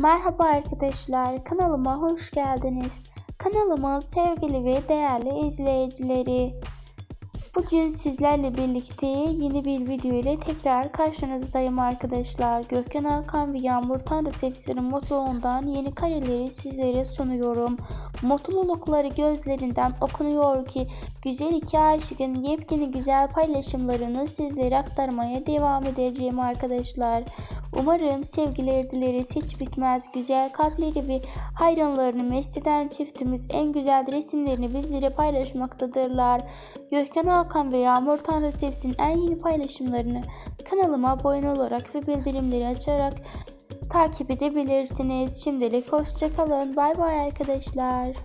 Merhaba arkadaşlar, kanalıma hoş geldiniz. Kanalımın sevgili ve değerli izleyicileri. Bugün sizlerle birlikte yeni bir video ile tekrar karşınızdayım arkadaşlar. Gökhan Hakan ve Yağmur Tanrı Sefsir'in mutluluğundan yeni kareleri sizlere sunuyorum. Mutlulukları gözlerinden okunuyor ki güzel iki aşıkın yepyeni güzel paylaşımlarını sizlere aktarmaya devam edeceğim arkadaşlar. Umarım sevgileri dileriz hiç bitmez güzel kalpleri ve hayranlarını mest eden çiftimiz en güzel resimlerini bizlere paylaşmaktadırlar. Gökhan Hakan ve Yağmur Tanrı Sevsin en yeni paylaşımlarını kanalıma abone olarak ve bildirimleri açarak takip edebilirsiniz. Şimdilik hoşçakalın. Bay bay arkadaşlar.